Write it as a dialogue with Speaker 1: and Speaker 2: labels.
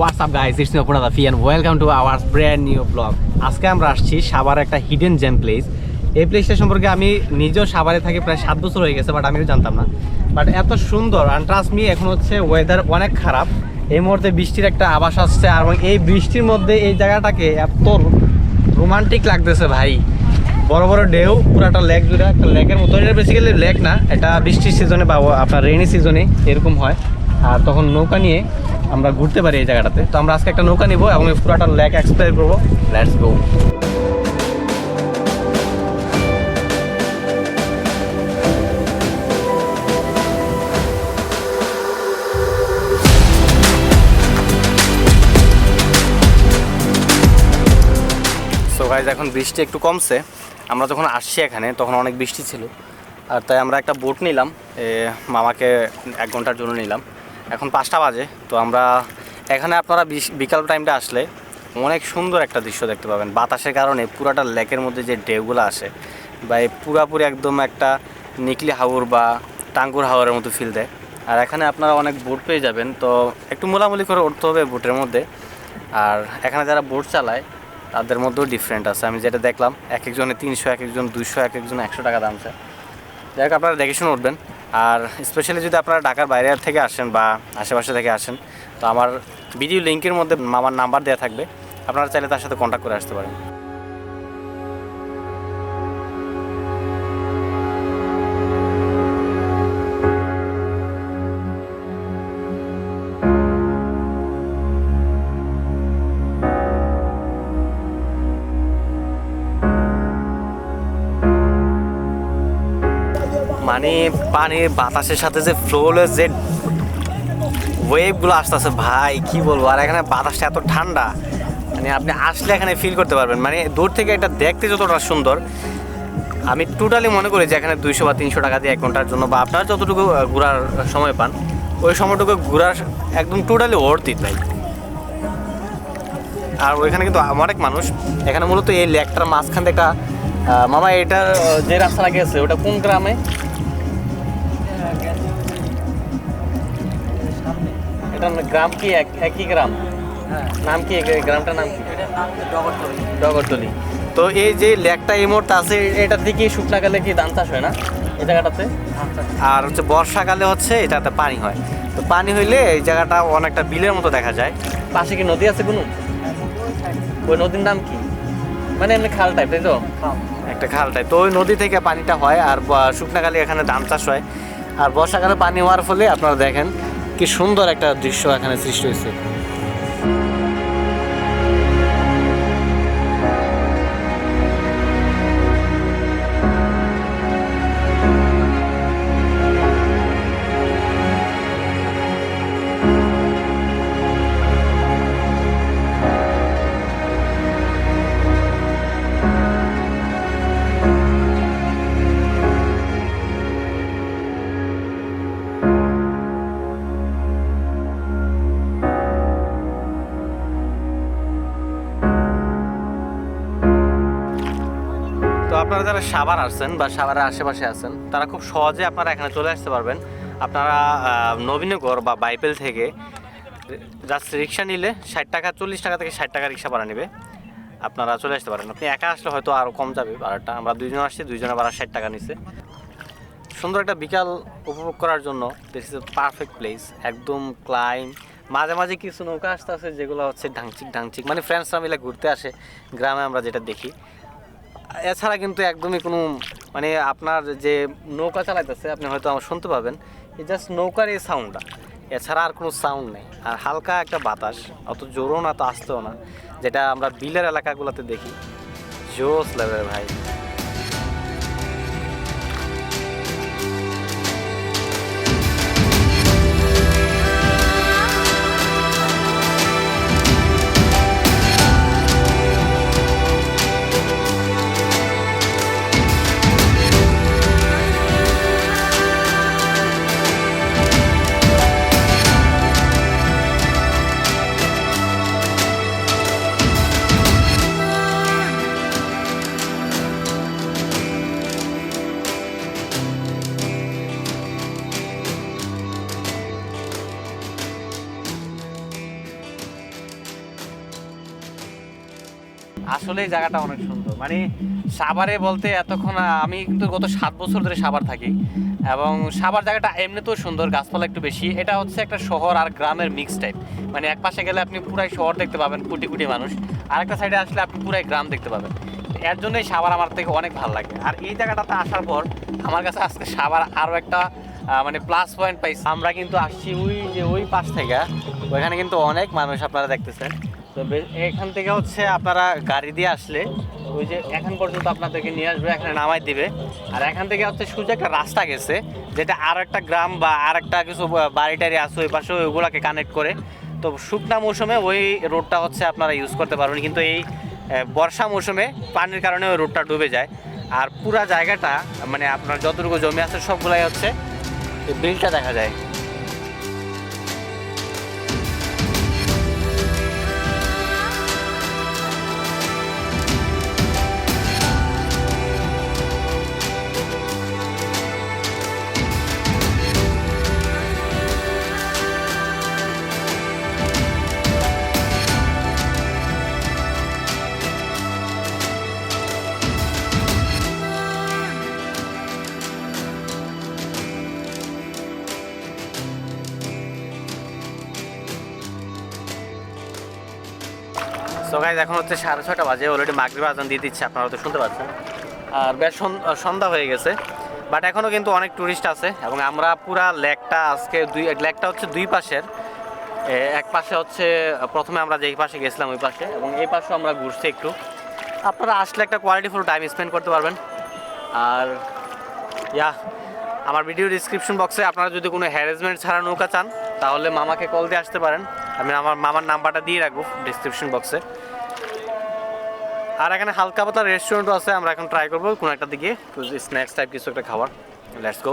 Speaker 1: WhatsApp guys it's me অপনা দাফি and welcome to our brand new vlog আজকে আমরা আসছি সাভার একটা হিডেন জেম প্লেস এই প্লেসটা সম্পর্কে আমি নিজেও সাভারে থাকি প্রায় সাত বছর হয়ে গেছে বাট আমিও জানতাম না। বাট এত সুন্দর অ্যান্ড ট্রাস্ট মি এখন হচ্ছে ওয়েদার অনেক খারাপ। এই মুহূর্তে বৃষ্টির একটা আভাস আসছে, আর এই বৃষ্টির মধ্যে এই জায়গাটাকে এত রোমান্টিক লাগতেছে ভাই। বড় বড় ঢেউ, পুরাটা লেক জুড়ে, একটা লেকের মতো। এটা বেসিক্যালি লেক না, এটা বৃষ্টির সিজনে বা আপনার রেনি সিজনে এরকম হয়। আর তখন নৌকা নিয়ে আমরা ঘুরতে পারি এই জায়গাটাতে। তো আমরা আজকে একটা নৌকা নিব এবং পুরাটা লেক এক্সপ্লোর করব। লেটস গো এখন বৃষ্টি একটু কমছে। আমরা যখন আসছি এখানে, তখন অনেক বৃষ্টি ছিল। আর তাই আমরা একটা বোট নিলাম। মামাকে এক ঘণ্টার জন্য নিলাম। এখন পাঁচটা বাজে, তো আমরা এখানে আপনারা বিকাল টাইমটা আসলে অনেক সুন্দর একটা দৃশ্য দেখতে পাবেন। বাতাসের কারণে পুরাটা লেকের মধ্যে যে ঢেউগুলো আসে, বা এই পুরাপুরি একদম একটা নিকলি হাওর বা টাঙ্গুর হাওরের মতো ফিল দেয়। আর এখানে আপনারা অনেক বোট পেয়ে যাবেন, তো একটু মোলামুলি করে উঠতে হবে বোটের মধ্যে। আর এখানে যারা বোট চালায়, তাদের মধ্যেও ডিফারেন্ট আছে। আমি যেটা দেখলাম এক একজনে তিনশো এক একজন দুইশো এক একজন একশো টাকা দাম চায়। যাই হোক, আপনারা দেখে শুনে উঠবেন। আর স্পেশালি যদি আপনারা ঢাকার বাইরে থেকে আসেন বা আশেপাশে থেকে আসেন, তো আমার ভিডিও লিঙ্কের মধ্যে আমার নাম্বার দেওয়া থাকবে। আপনারা চাইলে তার সাথে কন্ট্যাক্ট করে আসতে পারেন। মানে পানির বাতাসের সাথে যে ফ্লো যে ওয়েভগুলো আসতেছে ভাই কি বলব? আর এখানে বাতাসটা এত ঠান্ডা মানে আপনি আসলে এখানে ফিল করতে পারবেন। মানে দূর থেকে এটা দেখতে যতটা সুন্দর আমি টোটালি মনে করি যে এখানে দুইশো বা তিনশো টাকা দিয়ে এক ঘণ্টার জন্য বা আপনার যতটুকু ঘোরার সময় পান ওই সময়টুকু ঘোরার একদম টোটালি ওর্থ তাই আর ওইখানে কিন্তু অনেক মানুষ এখানে মূলত এই লেকটার মাঝখান থেকে মামা আহ, যে রাস্তাটা গেছে ওটা কোন গ্রামে? এটা গ্রাম কি এক একই গ্রাম? নাম কি? গ্রামটার নাম কি? ডগরতলি। তো এই যে লেকটা এই মুহূর্তে আছে এটা থেকে শুকনাকালে কি ধান চাষ হয় না? এই জায়গাটাতে? আর হচ্ছে বর্ষাকালে হচ্ছে এটাতে পানি হয়। তো পানি হইলে এই জায়গাটা অনেকটা বিলের মতো দেখা যায়। পাশে কি নদী আছে কোনো? ওই নদীর নাম কি? মানে এমনি খাল টাইপ তাই তো? একটা খাল টাইপ তো ওই নদী থেকে পানিটা হয় আর শুকনাকালে এখানে ধান চাষ হয়। আর বর্ষাকালে পানি হওয়ার ফলে আপনারা দেখেন কি সুন্দর একটা দৃশ্য এখানে সৃষ্টি হয়েছে। আপনারা যারা সাভার আসছেন বা সাভারের আশেপাশে আছেন, তারা খুব সহজে আপনারা এখানে চলে আসতে পারবেন। আপনারা নবীনগর বা বাইপেল থেকে জাস্ট রিক্সা নিলে ষাট টাকা, চল্লিশ টাকা থেকে ষাট টাকা রিক্সা ভাড়া নেবে। আপনারা চলে আসতে পারেন। আপনি একা আসলে হয়তো আরও কম যাবে, ভাড়াটা। আমরা দুইজন আসছি, দুইজনে ভাড়া ষাট টাকা নিছে। সুন্দর একটা বিকাল উপভোগ করার জন্য দিস ইজ পারফেক্ট প্লেস একদম ক্লাইম মাঝে মাঝে কিছু নৌকা আসতে আছে যেগুলো হচ্ছে ঢাংচিক ঢাংচিক মানে ফ্রেন্ডসরা মিলে ঘুরতে আসে, গ্রামে আমরা যেটা দেখি। এছাড়া কিন্তু একদমই কোনো মানে আপনার যে নৌকা চালাইতেছে, আপনি হয়তো আমার শুনতে পাবেন, এই জাস্ট নৌকার এই সাউন্ডটা এছাড়া আর কোনো সাউন্ড নেই। আর হালকা একটা বাতাস, অত জোরও না, তো আসতেও না, যেটা আমরা বিলের এলাকাগুলোতে দেখি। জোস লেভেল ভাই। আসলে জায়গাটা অনেক সুন্দর। মানে সাভারে বলতে এতক্ষণ আমি কিন্তু গত সাত বছর ধরে সাভার থাকি এবং সাভার জায়গাটা এমনিতেও সুন্দর, গাছপালা একটু বেশি। এটা হচ্ছে একটা শহর আর গ্রামের মিক্স টাইপ মানে এক পাশে গেলে আপনি পুরাই শহর দেখতে পাবেন, কোটি কোটি মানুষ। আরেকটা সাইডে আসলে আপনি পুরাই গ্রাম দেখতে পাবেন। এর জন্যই সাভার আমার থেকে অনেক ভালো লাগে। আর এই জায়গাটাতে আসার পর আমার কাছে আজকে সাভার আরও একটা মানে প্লাস পয়েন্ট পাইছি। আমরা কিন্তু আসছি ওই যে ওই পাশ থেকে। ওইখানে কিন্তু অনেক মানুষ আপনারা দেখতেছেন। তো এখান থেকে হচ্ছে আপনারা গাড়ি দিয়ে আসলে ওই যে এখান পর্যন্ত আপনাদেরকে নিয়ে আসবে, এখানে নামাই দিবে। আর এখান থেকে হচ্ছে সোজা একটা রাস্তা গেছে, যেটা আর একটা গ্রাম বা আর একটা কিছু বাড়ি টাড়ি আছে, ওই পাশে ওইগুলোকে কানেক্ট করে। তো শুকনা মৌসুমে ওই রোডটা হচ্ছে আপনারা ইউজ করতে পারবেন, কিন্তু এই বর্ষা মৌসুমে পানির কারণে ওই রোডটা ডুবে যায়। আর পুরা জায়গাটা মানে আপনার যতটুকু জমি আছে সবগুলাই হচ্ছে বিলটা দেখা যায়। সো গাইজ এখন হচ্ছে সাড়ে ছটা বাজে অলরেডি মাগরিব আজান দিয়ে দিচ্ছে, আপনারা তো শুনতে পাচ্ছেন। আর বেশ সন- সন্ধ্যা হয়ে গেছে বাট এখনও কিন্তু অনেক ট্যুরিস্ট আছে, এবং আমরা পুরা লেকটা আজকে দুই, লেকটা হচ্ছে দুই পাশের এক পাশে হচ্ছে, প্রথমে আমরা যেই পাশে গেছিলাম ওই পাশে, এবং এই পাশেও আমরা ঘুরছি একটু। আপনারা আসলে একটা কোয়ালিটিফুল টাইম স্পেন্ড করতে পারবেন। আর, ইয়া, আমার ভিডিও ডিসক্রিপশন বক্সে আপনারা যদি কোনো হ্যারাসমেন্ট ছাড়া নৌকা চান, তাহলে মামাকে কল দিয়ে আসতে পারেন। আমি আমার মামার নাম্বারটা দিয়ে রাখব ডিসক্রিপশন বক্সে আর এখানে হালকা পাতলা রেস্টুরেন্টও আছে, আমরা এখন ট্রাই করব কোনো একটা দিকে স্ন্যাক্স টাইপ কিছু একটা খাবার লেটস গো